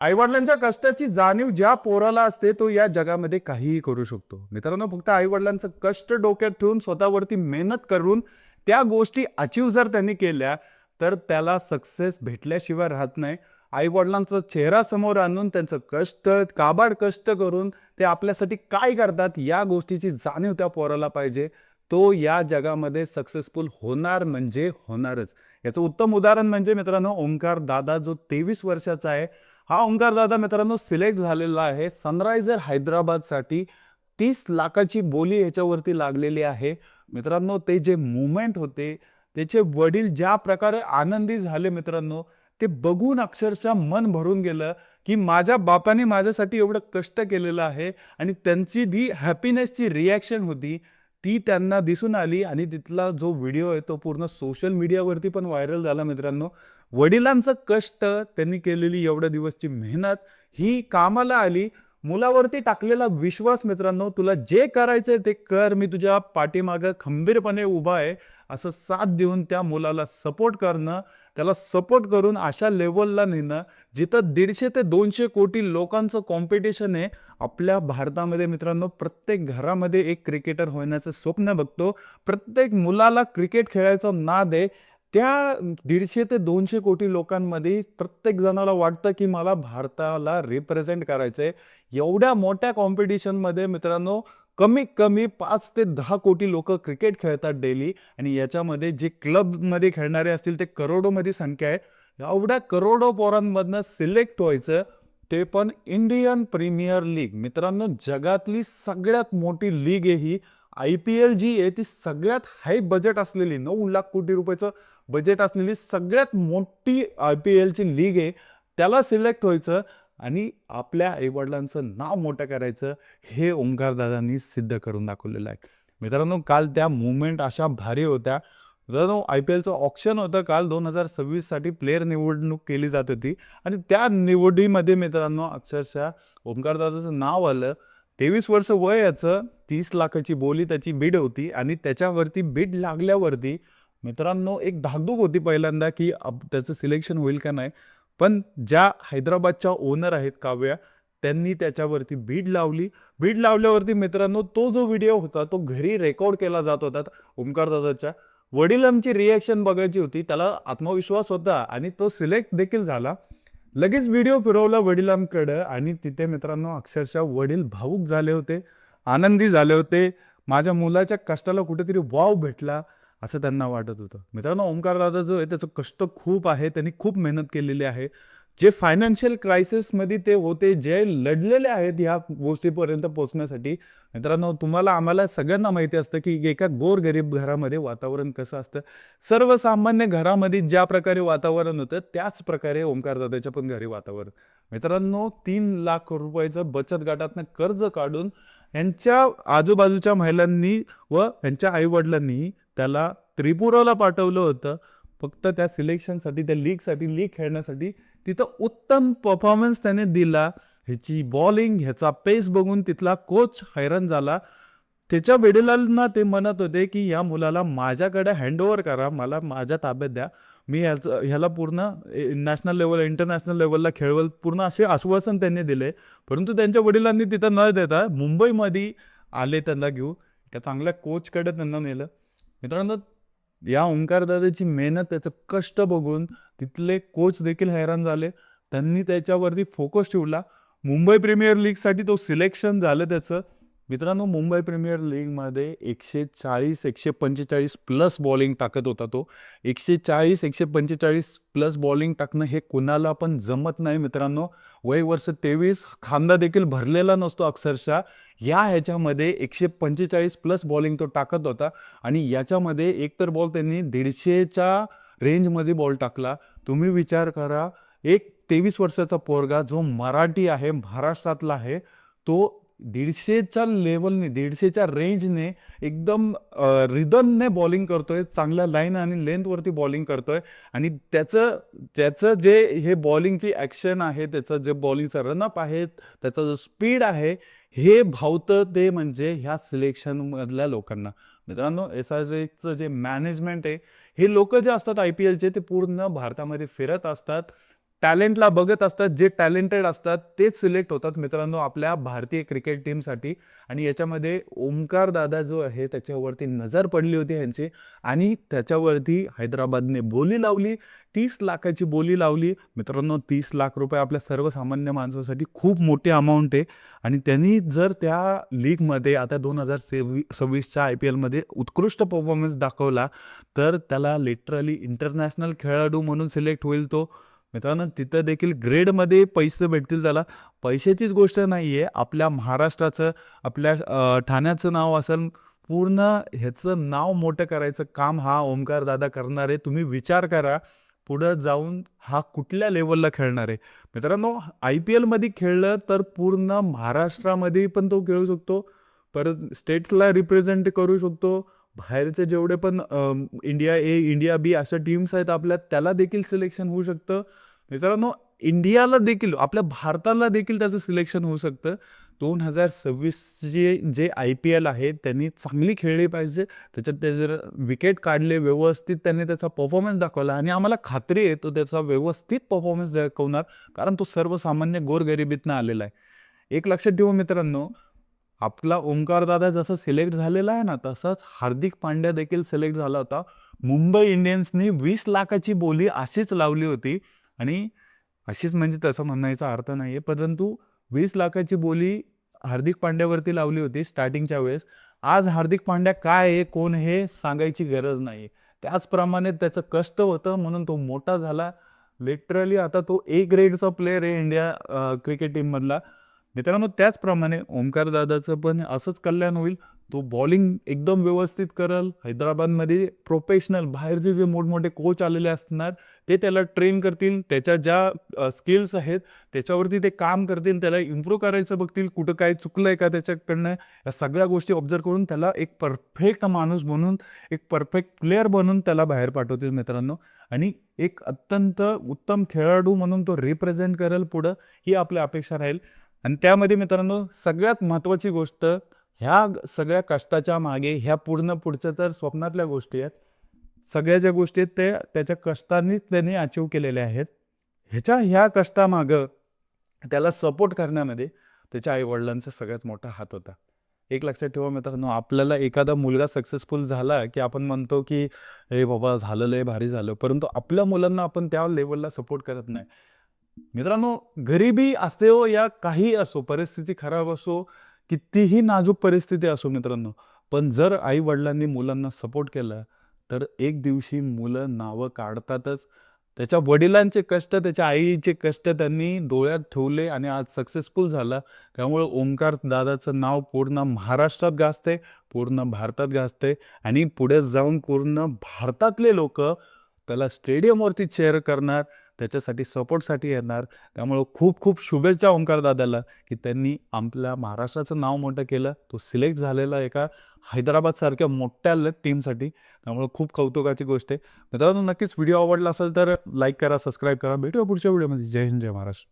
आईवडिलांच्या कष्टाची जाणीव ज्या पोराला असते तो या जगामध्ये काहीही करू शकतो. मित्रांनो फक्त आईवडिलांचं कष्ट डोक्यात ठेवून स्वतःवरती मेहनत करून त्या गोष्टी अचीव जर त्यांनी केल्या तर त्याला सक्सेस भेटल्याशिवाय राहत नाही. आईवडिलांचा चेहरा समोर आणून त्यांचं कष्ट काबाड कष्ट करून ते आपल्यासाठी काय करतात या गोष्टीची जाणीव त्या पोराला पाहिजे. तो या जगामध्ये सक्सेसफुल होणार म्हणजे होणारच. याचं उत्तम उदाहरण म्हणजे मित्रांनो ओंकार दादा जो तेवीस वर्षाचा आहे हा ओंकार दादा मित्रांनो सिलेक्ट झालेला आहे. सनरायझर हैदराबादसाठी तीस लाखाची बोली ह्याच्यावरती लागलेली आहे. मित्रांनो ते जे मुवमेंट होते त्याचे वडील ज्या प्रकारे आनंदी झाले मित्रांनो ते बघून अक्षरशः मन भरून गेलं की माझ्या बापाने माझ्यासाठी एवढं कष्ट केलेलं आहे आणि त्यांची जी हॅपीनेसची रिॲक्शन होती ती त्यांना दिसून आली आणि तिथला जो व्हिडिओ आहे तो पूर्ण सोशल मीडियावरती पण व्हायरल झाला मित्रांनो. वडिलांचं कष्ट त्यांनी केलेली एवढ्या दिवसची मेहनत ही कामाला आली. मुलावरती टाकलेला विश्वास मित्रांनो तुला जे करायचंय ते कर. मी तुझ्या पाठीमागं खंबीरपणे उभा आहे. असं साथ देऊन त्या मुलाला सपोर्ट करणं त्याला सपोर्ट करून अशा लेवलला नेणं जिथं दीडशे ते दोनशे कोटी लोकांचं कॉम्पिटिशन आहे. आपल्या भारतामध्ये मित्रांनो प्रत्येक घरामध्ये एक क्रिकेटर होण्याचं स्वप्न बघतो. प्रत्येक मुलाला क्रिकेट खेळायचा नाद आहे. त्या दीडशे ते दोनशे कोटी लोकांमध्ये प्रत्येक जणाला वाटतं की मला भारताला रिप्रेझेंट करायचं आहे एवढ्या मोठ्या कॉम्पिटिशनमध्ये मित्रांनो कमीत कमी पाच ते दहा कोटी लोक क्रिकेट खेळतात डेली आणि याच्यामध्ये जे क्लबमध्ये खेळणारे असतील ते करोडोमध्ये संख्या आहे. एवढ्या करोडो पोरांमधनं सिलेक्ट व्हायचं ते पण इंडियन प्रीमियर लीग मित्रांनो जगातली सगळ्यात मोठी लीग आहे ही. आय पी एल जी आहे ती सगळ्यात हाय बजेट असलेली नऊ लाख कोटी रुपयाचं बजेट असलेली सगळ्यात मोठी आय पी एलची लीग आहे. त्याला सिलेक्ट व्हायचं आणि आपल्या आईवडिलांचं नाव मोठं करायचं हे ओंकार दादांनी सिद्ध करून दाखवलेलं आहे. मित्रांनो काल त्या मुवमेंट अशा भारी होत्या. मित्रांनो आय पी एलचं ऑप्शन होतं काल. दोन हजार सव्वीससाठी प्लेअर निवडणूक केली जात होती. आणि त्या निवडीमध्ये मित्रांनो अक्षरशः ओंकार दादाचं नाव आलं. तेवीस वर्ष वय याचं तीस लाखाची बोली त्याची बीड होती आणि त्याच्यावरती बीड लागल्यावरती मित्रांनो एक धाकधूक होती पहिल्यांदा की अब- त्याचं सिलेक्शन होईल का नाही. पण ज्या हैदराबादच्या ओनर आहेत काव्या त्यांनी त्याच्यावरती बीड लावली. बीड लावल्यावरती मित्रांनो तो जो व्हिडिओ होता तो घरी रेकॉर्ड केला जात होता ओमकार दादाच्या. वडिलांची रिॲक्शन बघायची होती त्याला आत्मविश्वास होता आणि तो सिलेक्ट देखील झाला. लगेच व्हिडिओ फिरवला वडिलांकडं आणि तिथे मित्रांनो अक्षरशः वडील भाऊक झाले होते आनंदी झाले होते. माझ्या मुलाच्या कष्टाला कुठेतरी वाव भेटला असं त्यांना वाटत होतं. मित्रांनो ओंकार दादा जो आहे त्याचं कष्ट खूप आहे. त्यांनी खूप मेहनत केलेली आहे. जे फायनान्शियल क्रायसिसमध्ये ते होते जे लढलेले आहेत ह्या गोष्टीपर्यंत पोहोचण्यासाठी मित्रांनो तुम्हाला आम्हाला सगळ्यांना माहिती असतं की एका गोरगरीब घरामध्ये वातावरण कसं असतं. सर्वसामान्य घरामध्ये ज्या प्रकारे वातावरण होतं त्याच प्रकारे ओंकार दादाच्या पण घरी वातावरण. मित्रांनो तीन लाख रुपयाचं बचत गटातनं कर्ज काढून यांच्या आजूबाजूच्या महिलांनी व यांच्या आईवडिलांनी त्याला त्रिपुराला पाठवलं होतं. फक्त त्या सिलेक्शनसाठी त्या लीगसाठी लीग खेळण्यासाठी तिथं उत्तम परफॉर्मन्स त्याने दिला. ह्याची बॉलिंग ह्याचा पेस बघून तिथला कोच हैराण झाला. त्याच्या वडिलांना ते म्हणत होते की या मुलाला माझ्याकडे हँडओव्हर करा. मला माझ्या ताब्यात द्या. मी ह्याचं ह्याला पूर्ण नॅशनल लेवल इंटरनॅशनल लेवलला खेळवल. पूर्ण असे आश्वासन त्यांनी दिले. परंतु त्यांच्या वडिलांनी तिथं न देता मुंबईमध्ये आले त्यांना घेऊ त्या चांगल्या कोचकडे त्यांना नेलं. मित्रांनो या ओंकार दादाची मेहनत त्याचं कष्ट बघून तिथले कोच देखील हैराण झाले. त्यांनी त्याच्यावरती फोकस ठेवला. मुंबई प्रीमियर लीगसाठी तो सिलेक्शन झालं त्याचं. मित्रांनो मुंबई प्रीमियर लीगमध्ये एकशे चाळीस एकशे पंचेचाळीस प्लस बॉलिंग टाकत होता तो. एकशे चाळीस एकशे पंचेचाळीस प्लस बॉलिंग टाकणं हे कुणाला पण जमत नाही मित्रांनो. वय वर्ष तेवीस खांदा देखील भरलेला नसतो अक्षरशः. या ह्याच्यामध्ये एकशे पंचेचाळीस प्लस बॉलिंग तो टाकत होता आणि याच्यामध्ये एकतर बॉल त्यांनी दीडशेच्या रेंजमध्ये बॉल टाकला. तुम्ही विचार करा एक तेवीस वर्षाचा पोरगा जो मराठी आहे महाराष्ट्रातला आहे तो दीडशेच्या लेवलने दीडशेच्या रेंजने एकदम रिदमने बॉलिंग करतोय चांगल्या लाईन आणि लेंथवरती बॉलिंग करतोय. आणि त्याचं त्याचं जे हे बॉलिंगची ॲक्शन आहे त्याचं जे बॉलिंगचं रनअप आहे त्याचा जो स्पीड आहे हे भावतं ते म्हणजे ह्या सिलेक्शनमधल्या लोकांना. मित्रांनो एस आर एचं जे मॅनेजमेंट आहे हे लोक जे असतात आय पी एलचे ते पूर्ण भारतामध्ये फिरत असतात. टॅलेंटला बघत असतात जे टॅलेंटेड असतात तेच सिलेक्ट होतात मित्रांनो आपल्या भारतीय क्रिकेट टीमसाठी. आणि याच्यामध्ये ओमकार दादा जो आहे त्याच्यावरती नजर पडली होती ह्यांची. आणि त्याच्यावरती हैदराबादने बोली लावली तीस लाखाची बोली लावली. मित्रांनो तीस लाख रुपये आपल्या सर्वसामान्य माणसासाठी खूप मोठी अमाऊंट आहे. आणि त्यांनी जर त्या लीगमध्ये आता दोन हजार सेवी सव्वीसच्या आय पी एलमध्ये उत्कृष्ट परफॉर्मन्स दाखवला तर त्याला लिटरली इंटरनॅशनल खेळाडू म्हणून सिलेक्ट होईल तो. मित्रांनो तिथं देखील ग्रेडमध्ये पैसे भेटतील त्याला. पैशाचीच गोष्ट नाही आहे आपल्या महाराष्ट्राचं आपल्या ठाण्याचं नाव असेल पूर्ण ह्याचं नाव मोठं करायचं काम हा ओमकार दादा करणार. आहे तुम्ही विचार करा पुढं जाऊन हा कुठल्या लेवलला खेळणार आहे? मित्रांनो आय पी एलमध्ये खेळलं तर पूर्ण महाराष्ट्रामध्ये पण तो खेळू शकतो. परत स्टेट्सला रिप्रेझेंट करू शकतो. बाहेरचे जेवढे पण अम, इंडिया ए इंडिया बी अशा टीम्स आहेत आपल्या त्याला देखील सिलेक्शन होऊ शकतं. मित्रांनो इंडियाला देखील आपल्या भारताला देखील त्याचं सिलेक्शन होऊ शकतं. दोन हजार सव्वीसचे जे आय पी एल आहे त्यांनी चांगली खेळली पाहिजे. त्याच्यात ते जर विकेट काढले व्यवस्थित त्यांनी त्याचा परफॉर्मन्स दाखवला आणि आम्हाला खात्री आहे तो त्याचा व्यवस्थित परफॉर्मन्स दाखवणार कारण तो सर्वसामान्य गोरगरिबीतनं आलेला आहे. एक लक्षात ठेवू मित्रांनो आपला ओंकार दादा सिलेक्ट झालेला आहे ना तसाच हार्दिक पांड्या देखील सिलेक्ट झाला होता. मुंबई इंडियन्सनी वीस लाखाची बोली अशीच लावली होती. आणि अशीच म्हणजे तसं म्हणायचा अर्थ नाही आहे परंतु वीस लाखाची बोली हार्दिक पांड्यावरती लावली होती स्टार्टिंगच्या वेळेस. आज हार्दिक पांड्या काय आहे कोण हे सांगायची गरज नाही त्याचप्रमाणे त्याचं कष्ट होतं म्हणून तो मोठा झाला. लिटरली आता तो ए ग्रेडचा प्लेअर आहे इंडिया क्रिकेट टीममधला मित्रांनो त्याचप्रमाणे ओमकार दादाचं पण असंच कल्याण होईल. तो बॉलिंग एकदम व्यवस्थित करल. हैदराबादमध्ये प्रोफेशनल बाहेरचे जे मोठमोठे कोच आलेले असणार ते त्याला ट्रेन करतील. त्याच्या ज्या स्किल्स आहेत त्याच्यावरती ते काम करतील. त्याला इम्प्रूव्ह करायचं बघतील. कुठं काय चुकलंय का त्याच्याकडनं? या सगळ्या गोष्टी ऑब्झर्व करून त्याला एक परफेक्ट माणूस बनून एक परफेक्ट प्लेअर बनून त्याला बाहेर पाठवतील मित्रांनो. आणि एक अत्यंत उत्तम खेळाडू म्हणून तो रिप्रेझेंट करेल पुढं. ही आपली अपेक्षा राहील. आणि त्यामध्ये मित्रांनो सगळ्यात महत्त्वाची गोष्ट ह्या सगळ्या कष्टाच्या मागे ह्या पूर्ण पुढच्या तर स्वप्नातल्या गोष्टी आहेत. सगळ्या ज्या गोष्टी आहेत ते त्याच्या कष्टांनीच त्यांनी अचीव केलेल्या आहेत. ह्याच्या ह्या कष्टामागं त्याला सपोर्ट करण्यामध्ये त्याच्या आईवडिलांचा सगळ्यात मोठा हात होता. एक लक्षात ठेवा मित्रांनो आपल्याला एखादा मुलगा सक्सेसफुल झाला की आपण म्हणतो की हे बाबा झालं लय भारी झालं. परंतु आपल्या मुलांना आपण त्या लेवलला सपोर्ट करत नाही. मित्रांनो गरिबी असते हो या काही असो परिस्थिती खराब असो कितीही नाजूक परिस्थिती असो मित्रांनो पण जर आई वडिलांनी मुलांना सपोर्ट केला तर एक दिवशी मुलं नावं काढतातच. त्याच्या वडिलांचे कष्ट त्याच्या आईचे कष्ट त्यांनी डोळ्यात ठेवले आणि आज सक्सेसफुल झाला. त्यामुळे ओंकार दादाचं नाव पूर्ण महाराष्ट्रात गाजते पूर्ण भारतात गाजते आणि पुढे जाऊन पूर्ण भारतातले लोक त्याला स्टेडियमवरती चेअर करणार. त्याच्यासाठी सपोर्टसाठी येणार. त्यामुळं खूप खूप शुभेच्छा ओंकार दादाला की त्यांनी आपल्या महाराष्ट्राचं नाव मोठं केलं. तो सिलेक्ट झालेला एका हैदराबादसारख्या मोठ्या टीमसाठी. त्यामुळं खूप कौतुकाची गोष्ट आहे. मित्रांनो नक्कीच व्हिडिओ आवडला असेल तर लाईक करा सबस्क्राईब करा. भेटूया पुढच्या व्हिडिओमध्ये. जय हिंद जय महाराष्ट्र.